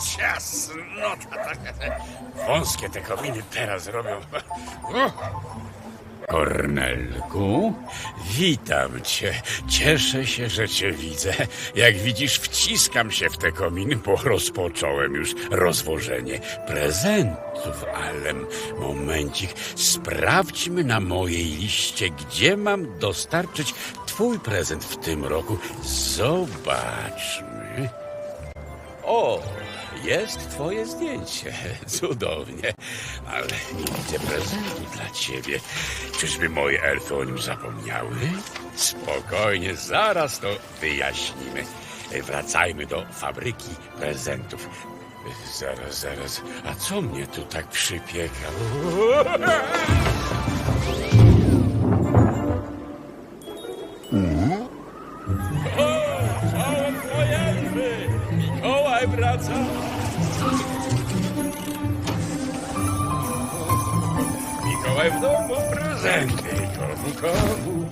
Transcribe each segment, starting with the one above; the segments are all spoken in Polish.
Ciasnota. Wąskie te kominy teraz robią. Kornelku, witam cię. Cieszę się, że cię widzę. Jak widzisz, wciskam się w te kominy, bo rozpocząłem już rozwożenie prezentów. Ale momencik, sprawdźmy na mojej liście, gdzie mam dostarczyć twój prezent w tym roku. Zobaczmy. O, jest twoje zdjęcie. Cudownie. Ale nie widzę prezentu dla ciebie. Czyżby moje elfy o nim zapomniały? Spokojnie, zaraz to wyjaśnimy. Wracajmy do fabryki prezentów. Zaraz, zaraz. A co mnie tu tak przypieka? wraca! Mikołaj w domu prezenty. Komu, komu?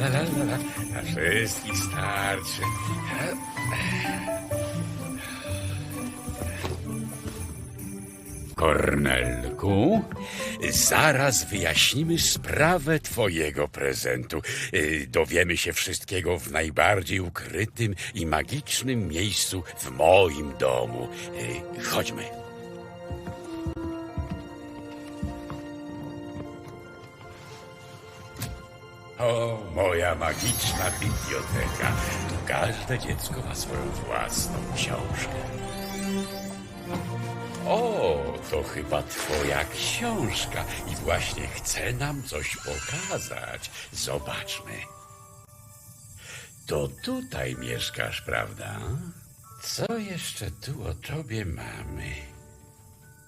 La, la, la, la. Na wszystkich starczy. Kornelku, zaraz wyjaśnimy sprawę twojego prezentu. Y, Dowiemy się wszystkiego w najbardziej ukrytym i magicznym miejscu w moim domu. Y, Chodźmy. O, moja magiczna biblioteka. Tu każde dziecko ma swoją własną książkę. O, to chyba twoja książka i właśnie chce nam coś pokazać. Zobaczmy. To tutaj mieszkasz, prawda? Co jeszcze tu o tobie mamy?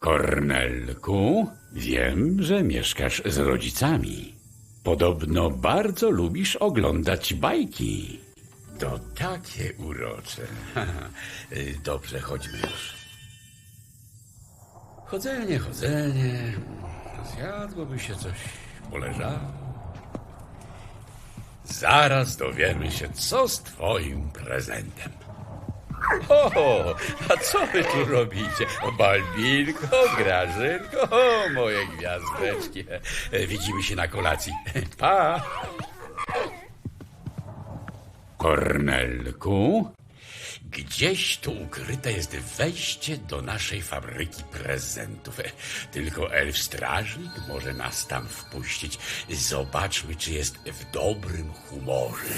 Kornelku, wiem, że mieszkasz z rodzicami. Podobno bardzo lubisz oglądać bajki. To takie urocze. Dobrze, chodźmy już. Chodzenie, chodzenie. Zjadłoby się coś, poleżało. Zaraz dowiemy się, co z twoim prezentem. O, a co wy tu robicie? Balbinko, Grażynko, o, moje gwiazdeczki. Widzimy się na kolacji. Pa! Kornelku, Gdzieś tu ukryte jest wejście do naszej fabryki prezentów. Tylko elf strażnik może nas tam wpuścić. Zobaczmy, czy jest w dobrym humorze.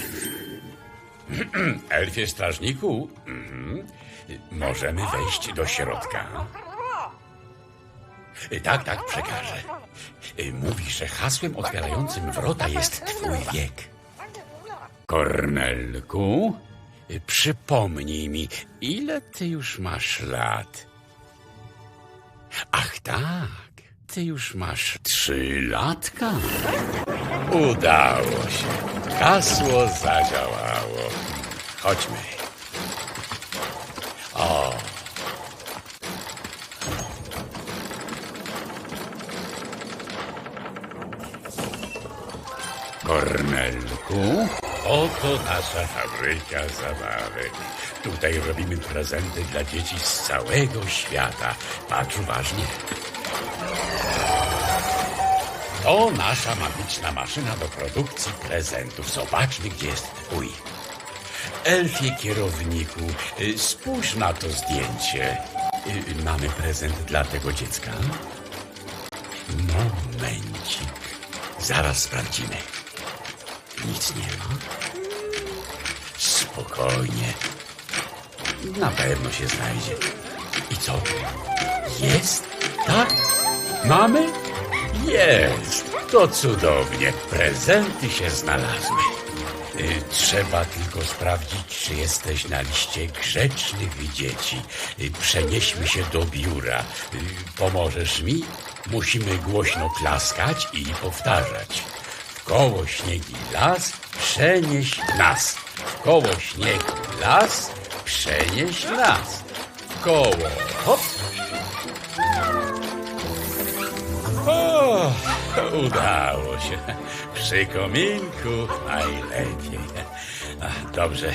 Elfie strażniku, mhm. możemy wejść do środka. Tak, tak, przekażę. Mówi, że hasłem otwierającym wrota jest twój wiek. Kornelku, przypomnij mi, ile ty już masz lat? Ach tak, ty już masz trzy latka. Udało się. Hasło zadziałało. Chodźmy. O. Kornelku, oto nasza fabryka zabawek. Tutaj robimy prezenty dla dzieci z całego świata. Patrz uważnie. To nasza magiczna maszyna do produkcji prezentów. Zobaczmy, gdzie jest twój. Elfie kierowniku, spójrz na to zdjęcie. Mamy prezent dla tego dziecka? Momencik. Zaraz sprawdzimy. Nic nie ma. Spokojnie. Na pewno się znajdzie. I co? Jest? Tak? Mamy? Jest. To cudownie. Prezenty się znalazły. Y, Trzeba tylko sprawdzić, czy jesteś na liście grzecznych dzieci. Y, Przenieśmy się do biura. Y, Pomożesz mi? Musimy głośno klaskać i powtarzać. Koło śniegi las, przenieś nas. W koło śniegu las, przenieś nas. W koło, hop. O, udało się. Przy kominku najlepiej. Dobrze,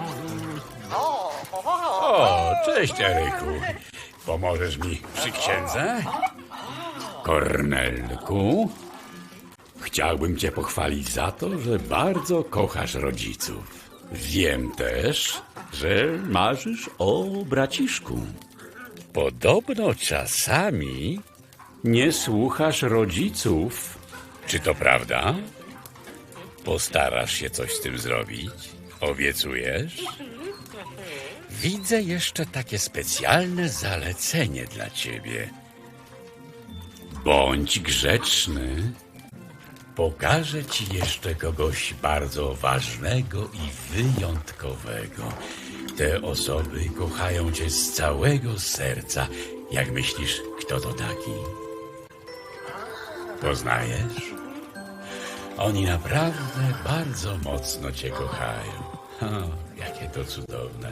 O, cześć Eryku. Pomożesz mi przy księdze? Kornelku, chciałbym cię pochwalić za to, że bardzo kochasz rodziców. Wiem też, że marzysz o braciszku. Podobno czasami nie słuchasz rodziców. Czy to prawda? Postarasz się coś z tym zrobić? Obiecujesz? Widzę jeszcze takie specjalne zalecenie dla ciebie. Bądź grzeczny. Pokażę ci jeszcze kogoś bardzo ważnego i wyjątkowego. Te osoby kochają cię z całego serca. Jak myślisz, kto to taki? Poznajesz? Oni naprawdę bardzo mocno cię kochają. O, jakie to cudowne.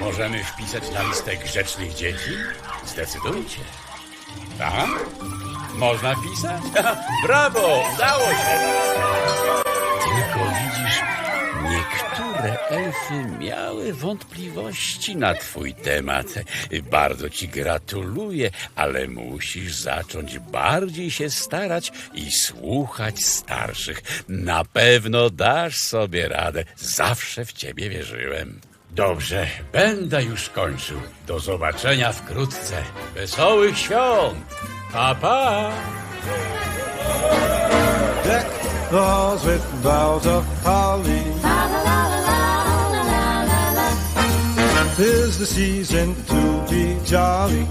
Możemy wpisać na listę grzecznych dzieci? Zdecydujcie. Tak? Można wpisać? Brawo! Udało się! Tylko widzisz, niektóre elfy miały wątpliwości na twój temat. Bardzo ci gratuluję, ale musisz zacząć bardziej się starać i słuchać starszych. Na pewno dasz sobie radę. Zawsze w ciebie wierzyłem. Dobrze, będę już kończył. Do zobaczenia wkrótce. Wesołych świąt! Pa, pa! Deck with boughs of holly. Tis the season to be jolly.